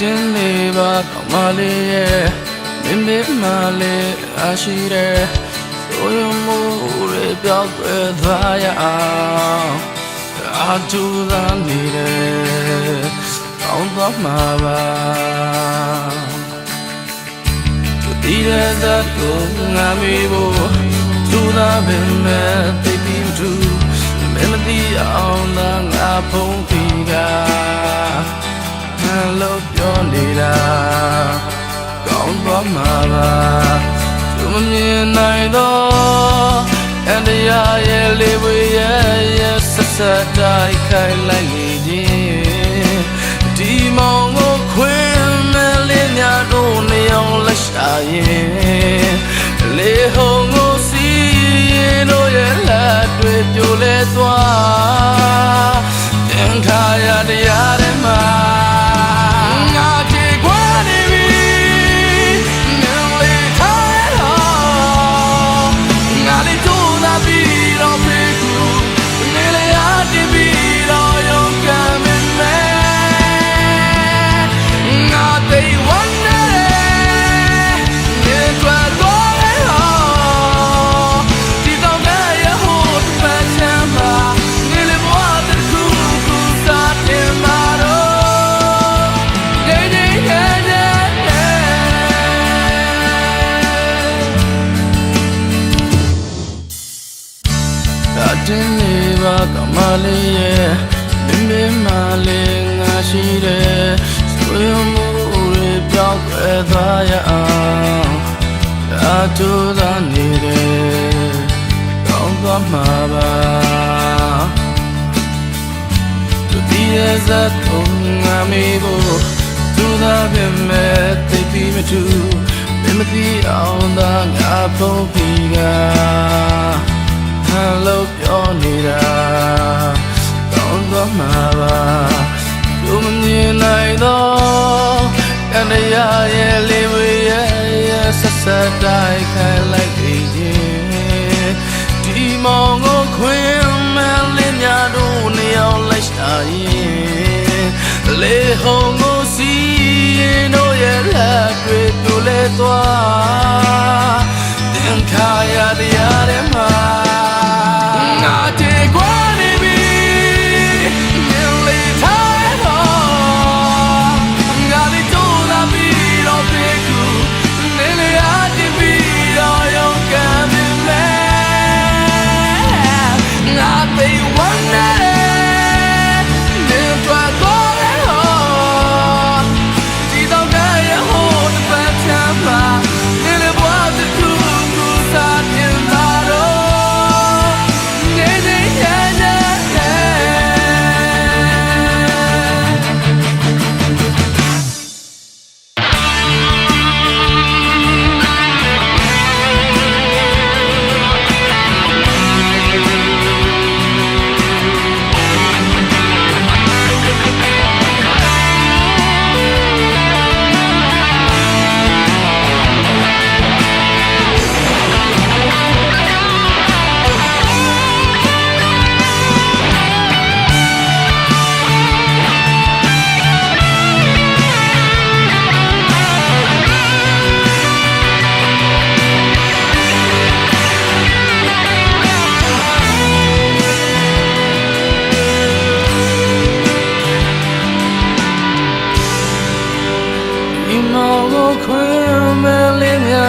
တင်းနေပါကောင်းမလေးရဲ့မင်းမင်းမလေးအရှိတဲ့ဆိုရမှုတွေပြောက်ွယ်သွားရအောင်အထူးသာနေတယ်ကောင်းသွားမှာပါဒီရတဲ့ကိုငါမေးဖို့သူသာပင်မဲ့သိပြီးသူမင်းမသိအောင်သာငါဖုံး ပြောနေတာကောင်းသွားမှာပါသူမမြင်နိုင်တော့အန္တရာယ်ရဲ့လေးဝေးရဲ့ရဲ့ဆက်ဆက်တိုက်ခိုင်လိုက်နေခြင်းဒီမောင်ကိုခွင်းမဲ့လေးများတို့နေအောင်လက်ရှာရင်လေဟုံကိုစီရင်တို့ရဲ့လက်တွေပြိုလဲသွား မလေးရဲ့မင်းမင်းမလေးငါရှိတယ်ဆွေမှုတွေပြောင်းလဲသွားရအောင်အထူးသာနေတယ်ကောင်းသွားမှာပါသူဒီရဲ့ဇတ်ကိုငါမေးဖို့သူသာပြင်မဲ့သိပြီးမတူမင်းမသိအောင်သာငါဖုံးပြီးကဟန်လို့ပြောနေတာကောင်းသွား မှာပါသူမမြင်နိုင်တော့အန္တရာယ်ရဲ့လေးဝေးရဲ့ရဲ့ဆက်ဆက်တိုက်ခိုင်လိုက်ပြီးခြင်းဒီမောင်ကိုခွင်းမဲ့လင်းများတို့နေအောင်လိုက်ရှာရင်လေဟုံကိုစီရင်တို့ရဲ့လက်တွေပြိုလဲသွားတင်ခါရတ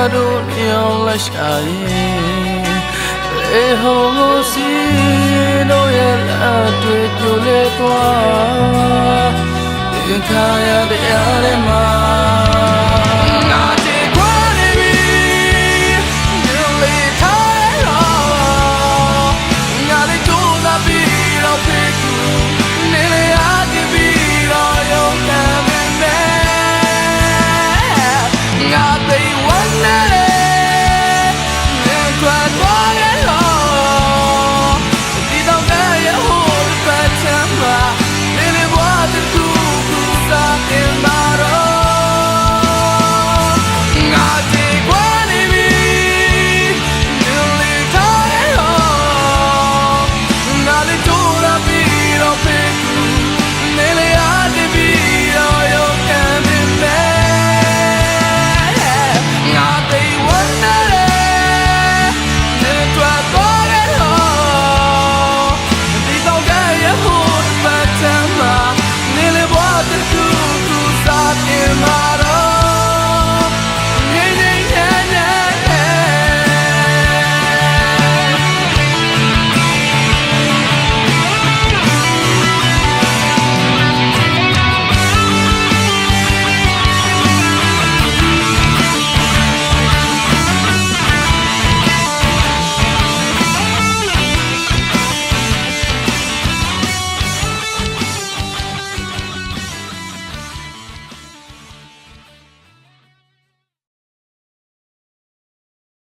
လေးများတို့နေအောင်လက်ရှာရင်လေဟောကိုစီတို့ရဲ့လက်တွေပြိုလဲသွားဒီခါရတရားတွေမှာ